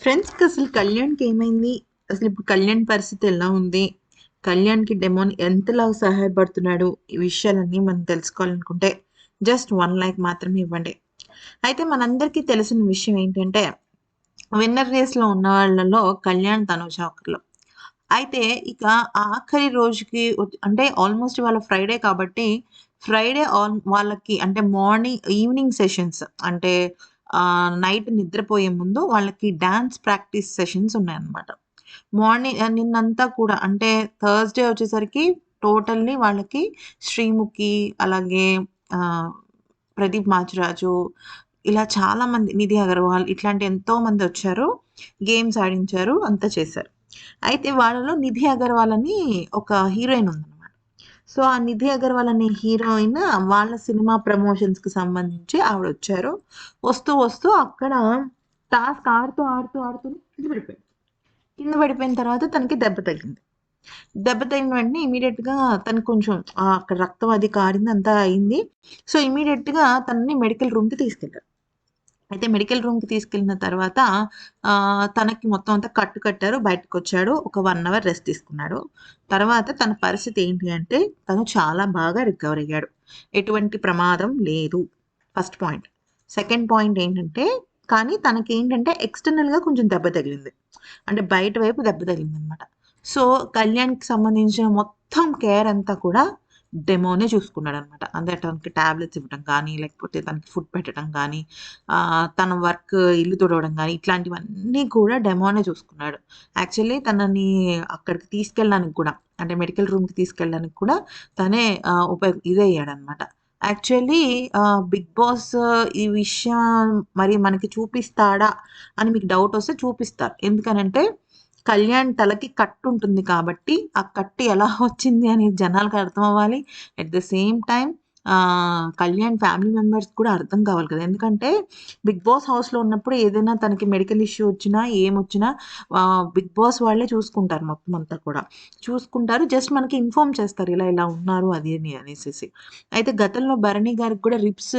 ఫ్రెండ్స్‌కి అసలు కళ్యాణ్‌కి ఏమైంది? అసలు ఇప్పుడు కళ్యాణ్ పరిస్థితి ఎలా ఉంది? కళ్యాణ్‌కి డెమోన్ ఎంతలా సహాయపడుతున్నాడు? ఈ విషయాలన్నీ మనం తెలుసుకోవాలనుకుంటే జస్ట్ వన్ లైక్ మాత్రమే ఇవ్వండి. అయితే మనందరికీ తెలిసిన విషయం ఏంటంటే విన్నర్ రేస్‌లో ఉన్న వాళ్ళలో కళ్యాణ్, తనుజ ఒకళ్ళు. అయితే ఇక ఆఖరి రోజుకి అంటే ఆల్మోస్ట్ వాళ్ళ ఫ్రైడే కాబట్టి ఫ్రైడే ఆల్ వాళ్ళకి అంటే మార్నింగ్ ఈవినింగ్ సెషన్స్ అంటే నైట్ నిద్రపోయే ముందు వాళ్ళకి డ్యాన్స్ ప్రాక్టీస్ సెషన్స్ ఉన్నాయన్నమాట. మార్నింగ్ నిన్నంతా కూడా అంటే థర్స్‌డే వచ్చేసరికి టోటల్లీ వాళ్ళకి శ్రీముఖి అలాగే ప్రదీప్ మాచిరాజు ఇలా చాలామంది నిధి అగర్వాల్ ఇట్లాంటి ఎంతోమంది వచ్చారు. గేమ్స్ ఆడించారు. అంతా చేశారు. అయితే వాళ్ళలో నిధి అగర్వాల్ అని ఒక హీరోయిన్ ఉంది సో, ఆ నిధి అగర్వాల్ అనే హీరోయిన్ వాళ్ళ సినిమా ప్రమోషన్స్‌కి సంబంధించి ఆవిడ వచ్చారు వస్తూ వస్తూ అక్కడ టాస్క్ ఆడుతూ, ఆడుతూ, ఆడుతూ కింద పడిపోయింది. కింద పడిపోయిన తర్వాత తనకి దెబ్బ తగిలింది. దెబ్బ తగిలిన వెంటనే ఇమీడియట్గా తనకు కొంచెం అక్కడ రక్తం అది కారింది అంతా అయింది. సో, ఇమీడియట్గా తనని మెడికల్ రూమ్‌కి తీసుకెళ్ళారు. అయితే మెడికల్ రూమ్‌కి తీసుకెళ్ళిన తర్వాత తనకి మొత్తం అంతా కట్టు కట్టారు. బయటకు వచ్చాడు ఒక వన్ అవర్ రెస్ట్ తీసుకున్నాడు. తర్వాత తన పరిస్థితి ఏంటి అంటే తను చాలా బాగా రికవర్ అయ్యాడు. ఎటువంటి ప్రమాదం లేదు. First point. సెకండ్ పాయింట్ ఏంటంటే కానీ తనకి ఏంటంటే ఎక్స్‌టర్నల్‌గా కొంచెం దెబ్బ తగిలింది. అంటే బయట వైపు దెబ్బ తగిలింది అనమాట సో, కళ్యాణ్‌కి సంబంధించిన మొత్తం కేర్ అంతా కూడా డెమోనే చూసుకున్నాడనమాట. అంటే తనకి టాబ్లెట్స్ ఇవ్వడం కానీ, లేకపోతే తనకి ఫుడ్ పెట్టడం కానీ తన వర్క్ ఇల్లు తుడవడం కానీ ఇట్లాంటివన్నీ కూడా డెమోనే చూసుకున్నాడు. యాక్చువల్లీ తనని అక్కడికి తీసుకెళ్ళడానికి కూడా అంటే మెడికల్ రూమ్‌కి తీసుకెళ్ళడానికి కూడా తనే ఉపయోగ ఇదే ఇదయ్యాడనమాట. యాక్చువల్లీ 'బిగ్ బాస్' ఈ విషయం మరి మనకి చూపిస్తాడా అని మీకు డౌట్ వస్తే చూపిస్తారు. ఎందుకనంటే కళ్యాణ్ తలకి కట్టు ఉంటుంది కాబట్టి ఆ కట్టు ఎలా వచ్చింది అనేది జనాలకి అర్థమవ్వాలి. At the same time Kalyan family members కూడా అర్థం కావాలి కదా! ఎందుకంటే 'బిగ్ బాస్' హౌస్‌లో ఉన్నప్పుడు ఏదైనా తనకి మెడికల్ ఇష్యూ వచ్చినా, ఏమొచ్చినా 'బిగ్ బాస్' వాళ్ళే చూసుకుంటారు మొత్తం అంతా కూడా. చూసుకుంటారు. జస్ట్ మనకి ఇన్ఫార్మ్ చేస్తారు. ఇలా ఇలా ఉన్నారు అది అని అనేసి అయితే గతంలో భరణి గారికి కూడా రిప్స్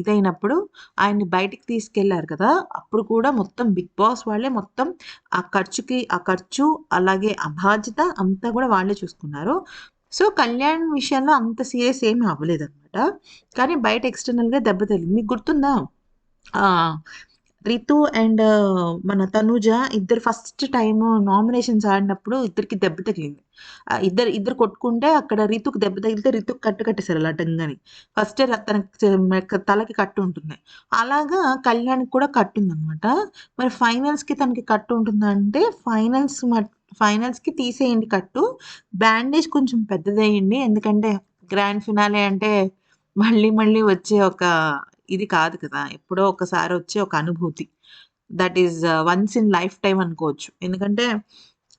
ఇదైనప్పుడు ఆయన్ని బయటికి తీసుకెళ్ళారు కదా! అప్పుడు కూడా మొత్తం 'బిగ్ బాస్' వాళ్ళే మొత్తం ఆ ఖర్చుకి ఆ ఖర్చు అలాగే ఆ బాధ్యత అంతా కూడా వాళ్ళే చూసుకున్నారు. సో, కళ్యాణ్ విషయంలో అంత సీరియస్ ఏమి అవ్వలేదనమాట. కానీ బయట ఎక్స్‌టర్నల్‌గా దెబ్బ తగిలింది. మీకు గుర్తుందా? రితు అండ్ మన తనుజ ఇద్దరు ఫస్ట్ టైం నామినేషన్స్ ఆడినప్పుడు ఇద్దరికి దెబ్బ తగిలింది. ఇద్దరు ఇద్దరు కొట్టుకుంటే అక్కడ రితుకు దెబ్బ తగిలితే రితుకు కట్టు కట్టేశారు అలా ఫస్ట్ తన తలకి కట్టు ఉంటుంది. అలాగా కళ్యాణ్‌కి కూడా కట్టుందనమాట. మరి ఫైనల్స్‌కి తనకి కట్టు ఉంటుందంటే ఫైనల్స్ మట్ ఫైనల్స్‌కి తీసేయండి కట్టు. బ్యాండేజ్ కొంచెం పెద్దదేయండి. ఎందుకంటే గ్రాండ్ ఫినాలే అంటే మళ్ళీ మళ్ళీ వచ్చే ఒక ఇది కాదు కదా! ఎప్పుడో ఒకసారి వచ్చే ఒక అనుభూతి. That is once in lifetime అనుకోవచ్చు. ఎందుకంటే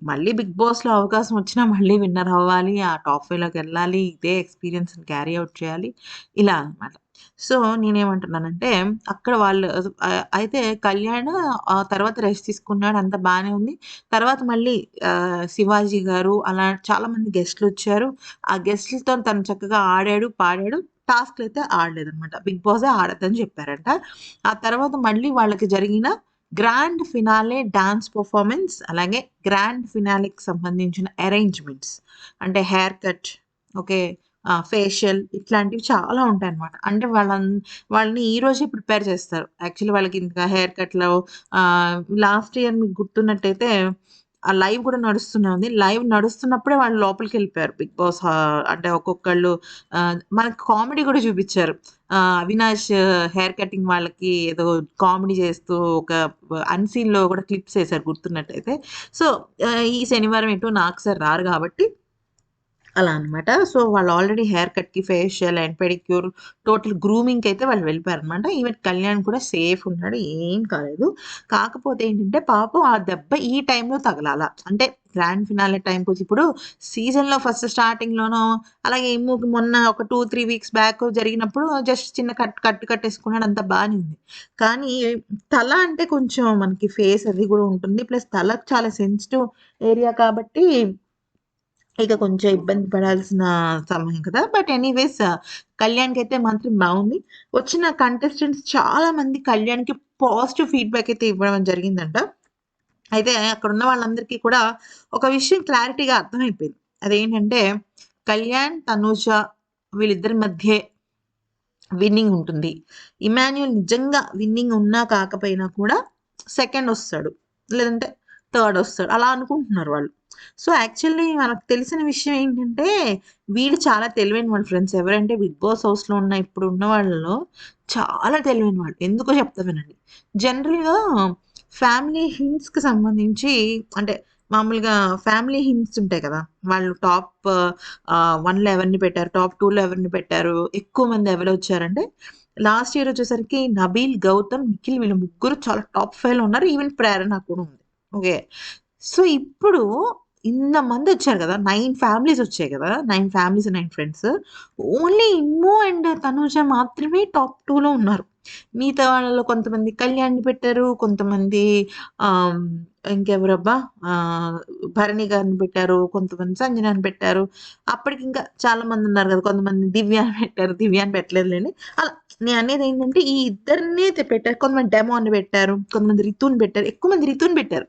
మళ్ళీ 'బిగ్ బాస్‌లో' అవకాశం వచ్చినా మళ్ళీ విన్నర్ అవ్వాలి. ఆ టాప్ 5లోకెళ్ళాలి. ఇదే ఎక్స్‌పీరియన్స్‌ని క్యారీ అవుట్ చేయాలి. ఇలా అనమాట. సో, నేనేమంటున్నానంటే అక్కడ వాళ్ళు అయితే కళ్యాణ్ తర్వాత రెస్ట్ తీసుకున్నాడు. అంత బాగానే ఉంది. తర్వాత మళ్ళీ శివాజీ గారు అలా చాలామంది గెస్ట్లు వచ్చారు ఆ గెస్ట్‌లతో తను చక్కగా ఆడాడు, పాడాడు. టాస్క్లు అయితే ఆడలేదనమాట. 'బిగ్ బాసే' ఆడద్దని చెప్పారంట. ఆ తర్వాత మళ్ళీ వాళ్ళకి జరిగిన గ్రాండ్ ఫినాలే డాన్స్ పర్ఫార్మెన్స్ అలాగే గ్రాండ్ ఫినాలేకి సంబంధించిన అరేంజ్‌మెంట్స్ అంటే హెయిర్ కట్ ఓకే. ఫేషియల్ ఇట్లాంటివి చాలా ఉంటాయి అన్నమాట అంటే వాళ్ళ వాళ్ళని ఈరోజే ప్రిపేర్ చేస్తారు. యాక్చువల్లీ వాళ్ళకి ఇంకా హెయిర్ కట్‌లో లాస్ట్ ఇయర్ మీకు గుర్తున్నట్టయితే ఆ లైవ్ కూడా నడుస్తూనే ఉంది. లైవ్ నడుస్తున్నప్పుడే వాళ్ళు లోపలికి వెళ్ళిపోయారు 'బిగ్ బాస్' అంటే ఒక్కొక్కళ్ళు మనకి కామెడీ కూడా చూపించారు అవినాష్ హెయిర్ కటింగ్ వాళ్ళకి ఏదో కామెడీ చేస్తూ ఒక అన్‌సీన్‌లో కూడా క్లిప్స్ వేశారు గుర్తున్నట్టయితే. సో, ఈ శనివారం ఏంటో నాకు సార్ రారు కాబట్టి అలా అనమాట. సో, వాళ్ళు ఆల్రెడీ హెయిర్ కట్‌కి, ఫేషియల్ అండ్ పెడిక్యూర్ టోటల్ గ్రూమింగ్‌కయితే వాళ్ళు వెళ్ళిపోయారనమాట. ఈవెన్ కళ్యాణ్ కూడా సేఫ్ ఉన్నాడు. ఏం కాలేదు. కాకపోతే ఏంటంటే పాపం ఆ దెబ్బ ఈ టైంలో తగలాల. అంటే గ్రాండ్ ఫినాలే టైంకొచ్చి ఇప్పుడు సీజన్‌లో ఫస్ట్ స్టార్టింగ్‌లోనో అలాగే ము మొన్న ఒక 2, 3 వీక్స్ బ్యాక్ జరిగినప్పుడు జస్ట్ చిన్న కట్ కట్టు కట్టేసుకున్నాడు. అంతా బాగానే ఉంది. కానీ తల అంటే కొంచెం మనకి ఫేస్ అది కూడా ఉంటుంది. ప్లస్ తలకు చాలా సెన్సిటివ్ ఏరియా కాబట్టి ఇక కొంచెం ఇబ్బంది పడాల్సిన సమయం కదా! బట్ ఎనీవేస్ కళ్యాణ్‌కైతే మాత్రం బాగుంది వచ్చిన కంటెస్టెంట్స్ చాలా మంది కళ్యాణ్‌కి పాజిటివ్ ఫీడ్‌బ్యాక్ అయితే ఇవ్వడం జరిగిందంట. అయితే అక్కడున్న వాళ్ళందరికీ కూడా ఒక విషయం క్లారిటీగా అర్థమైపోయింది. అదేంటంటే కళ్యాణ్, తనూజ వీళ్ళిద్దరి మధ్య విన్నింగ్ ఉంటుంది. ఇమాన్యుల్ నిజంగా విన్నింగ్ ఉన్నా కాకపోయినా కూడా సెకండ్ వస్తాడు లేదంటే థర్డ్ వస్తాడు అలా అనుకుంటున్నారు వాళ్ళు. సో, యాక్చువల్లీ మనకు తెలిసిన విషయం ఏంటంటే వీళ్ళు చాలా తెలివైన వాళ్ళు ఫ్రెండ్స్. ఎవరంటే 'బిగ్ బాస్' హౌస్‌లో ఉన్న ఇప్పుడు ఉన్న వాళ్ళలో చాలా తెలివైన వాళ్ళు. ఎందుకో చెప్తా వినండి. జనరల్‌గా ఫ్యామిలీ హింట్స్‌కి సంబంధించి అంటే మామూలుగా ఫ్యామిలీ హింట్స్ ఉంటాయి కదా! వాళ్ళు టాప్ వన్లో ఎవరిని పెట్టారు, టాప్ టూలో ఎవరిని పెట్టారు, ఎక్కువ మంది ఎవరు వచ్చారంటే లాస్ట్ ఇయర్ వచ్చేసరికి నబీల్, గౌతమ్, నిఖిల్ వీళ్ళు ముగ్గురు చాలా టాప్ ఫైవ్లో ఉన్నారు. ఈవెన్ ప్రేరణ కూడా ఉంది. ఓకే. సో, ఇప్పుడు ఇంతమందొచ్చారు కదా! నైన్ ఫ్యామిలీస్ వచ్చాయి కదా! Nine families, nine friends. Only Immu and Tanuja మాత్రమే టాప్ టూలో ఉన్నారు. మిగతా వాళ్ళలో కొంతమంది కళ్యాణ్ పెట్టారు. కొంతమంది ఇంకెవరబ్బా భరణి గారిని పెట్టారు. కొంతమంది సంజనాన్ని పెట్టారు. అప్పటికి ఇంకా చాలా మంది ఉన్నారు కదా! కొంతమంది దివ్యాన్ని పెట్టారు. దివ్యాని పెట్టలేదులేండి అలా నేను అనేది ఏంటంటే ఈ ఇద్దరినే అయితే పెట్టారు. కొంతమంది డెమోని పెట్టారు. కొంతమంది రితుని పెట్టారు. ఎక్కువ మంది రితుని పెట్టారు.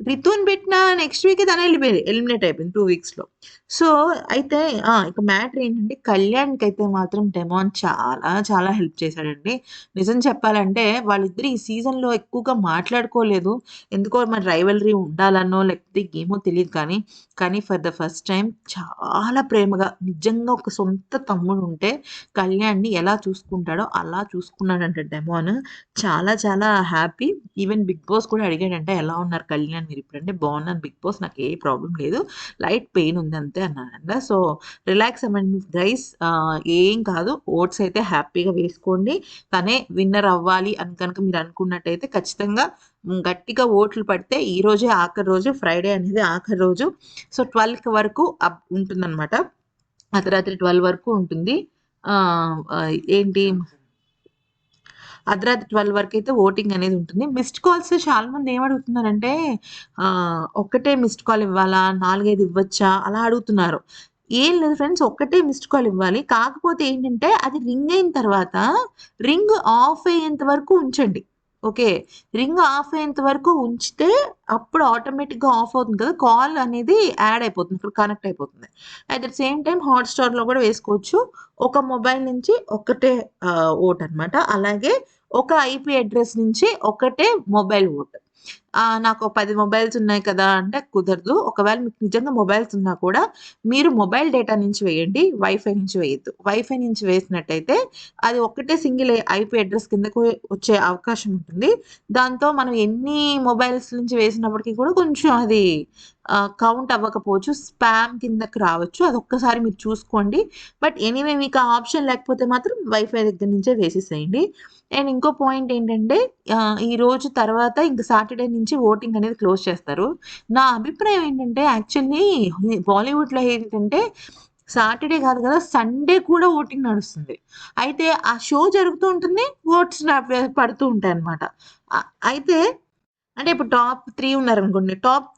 రితున్ పెట్టిన నెక్స్ట్ వీక్ తను వెళ్ళిపోయింది ఎలిమినేట్ అయిపోయింది టూ వీక్స్‌లో. సో, అయితే ఇక మ్యాటర్ ఏంటంటే కళ్యాణ్‌కైతే మాత్రం డెమాన్ చాలా చాలా హెల్ప్ చేశాడండి. నిజం చెప్పాలంటే వాళ్ళిద్దరు ఈ సీజన్‌లో ఎక్కువగా మాట్లాడుకోలేదు. ఎందుకో మరి రైవలరీ ఉండాలనో లేకపోతే ఏమో తెలియదు కానీ, కానీ ఫర్ ద ఫస్ట్ టైం చాలా ప్రేమగా నిజంగా ఒక సొంత తమ్ముడు ఉంటే కళ్యాణ్‌ని ఎలా చూసుకుంటాడో అలా చూసుకున్నాడంట డెమాన్. చాలా చాలా హ్యాపీ. ఈవెన్ 'బిగ్ బాస్' కూడా అడిగాడంట ఎలా ఉన్నారు కళ్యాణ్ మీరిప్పుడంటే బాగున్నాను బిగ్ బాస్ నాకు ఏ ప్రాబ్లమ్ లేదు. లైట్ పెయిన్ ఉంది అంతే అన్నాడంట. సో, రిలాక్స్ అవ్వండి గైస్ ఏం కాదు. ఓట్స్ అయితే హ్యాపీగా వేసుకోండి. తనే విన్నర్ అవ్వాలి అని కనుక మీరు అనుకున్నట్టయితే ఖచ్చితంగా గట్టిగా ఓట్లు పడితే ఈ రోజే ఆఖరి రోజు. ఫ్రైడే అనేది ఆఖరి రోజు. సో, 12కి వరకు అప్ ఉంటుందన్నమాట అర్ధరాత్రి 12 వరకు ఉంటుంది. ఏంటి అర్ధరాత్రి 12 వరకైతే ఓటింగ్ అనేది ఉంటుంది. మిస్డ్ కాల్స్ చాలా మంది ఏమడుగుతున్నారంటే అడుగుతున్నారంటే ఒక్కటే మిస్డ్ కాల్ ఇవ్వాలా? 4, 5 ఇవ్వచ్చా? అలా అడుగుతున్నారు. ఏం లేదు ఫ్రెండ్స్ ఒక్కటే మిస్డ్ కాల్ ఇవ్వాలి. కాకపోతే ఏంటంటే అది రింగ్ అయిన తర్వాత రింగ్ ఆఫ్ అయ్యేంత వరకు ఉంచండి. ఓకే. రింగ్ ఆఫ్ అయ్యేంత వరకు ఉంచితే అప్పుడు ఆటోమేటిక్‌గా ఆఫ్ అవుతుంది కదా! కాల్ అనేది యాడ్ అయిపోతుంది. ఇక్కడ కనెక్ట్ అయిపోతుంది. అట్ ద సేమ్ టైం హాట్‌స్టార్‌లో కూడా వేసుకోవచ్చు. ఒక మొబైల్ నుంచి ఒకటే ఓట్ అనమాట. అలాగే ఒక ఐపీ అడ్రస్ నుంచి ఒకటే మొబైల్ ఓట్. నాకు పది మొబైల్స్ ఉన్నాయి కదా! అంటే కుదరదు. ఒకవేళ మీకు నిజంగా మొబైల్స్ ఉన్నా కూడా మీరు మొబైల్ డేటా నుంచి వేయండి. వైఫై నుంచి వేయద్దు వైఫై నుంచి వేసినట్టయితే అది ఒక్కటే సింగిల్ ఐపీ అడ్రస్ కిందకు వచ్చే అవకాశం ఉంటుంది. దాంతో మనం ఎన్ని మొబైల్స్ నుంచి వేసినప్పటికీ కూడా కొంచెం అది కౌంట్ అవ్వకపోవచ్చు. స్పామ్ కిందకి రావచ్చు. అది ఒక్కసారి మీరు చూసుకోండి. బట్ ఎనీవే మీకు ఆ ఆప్షన్ లేకపోతే మాత్రం వైఫై దగ్గర నుంచే వేసేసేయండి. అండ్ ఇంకో పాయింట్ ఏంటంటే ఈ ఈరోజు తర్వాత ఇంక సాటర్‌డే నుంచి ఓటింగ్ అనేది క్లోజ్ చేస్తారు. నా అభిప్రాయం ఏంటంటే యాక్చువల్లీ బాలీవుడ్‌లో ఏంటంటే సాటర్‌డే కాదు కదా! సండే కూడా ఓటింగ్ నడుస్తుంది. అయితే ఆ షో జరుగుతూ ఉంటుంది. ఓట్స్ పడుతూ ఉంటాయి అనమాట అయితే అంటే ఇప్పుడు టాప్ త్రీ ఉన్నారనుకోండి. టాప్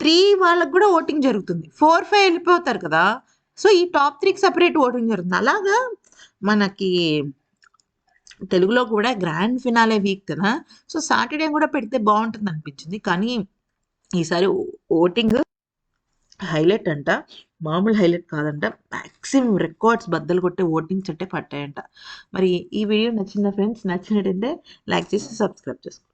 త్రీ వాళ్ళకి కూడా ఓటింగ్ జరుగుతుంది. ఫోర్ ఫైవ్ వెళ్ళిపోతారు కదా! సో, ఈ టాప్ త్రీకి సపరేట్ ఓటింగ్ జరుగుతుంది. అలాగా మనకి తెలుగులో కూడా గ్రాండ్ ఫినాలే వీక్ కదా! సో, సాటర్‌డే కూడా పెడితే బాగుంటుంది అనిపించింది కానీ ఈసారి ఓటింగ్ హైలైట్ అంట. మామూలు హైలైట్ కాదంట. మ్యాక్సిమం రికార్డ్స్ బద్దలు కొట్టే ఓటింగ్స్ అంటే పట్టాయంట. మరి ఈ వీడియో నచ్చిందా ఫ్రెండ్స్? నచ్చినట్టయితే లైక్ చేసి సబ్స్క్రైబ్ చేసుకోండి.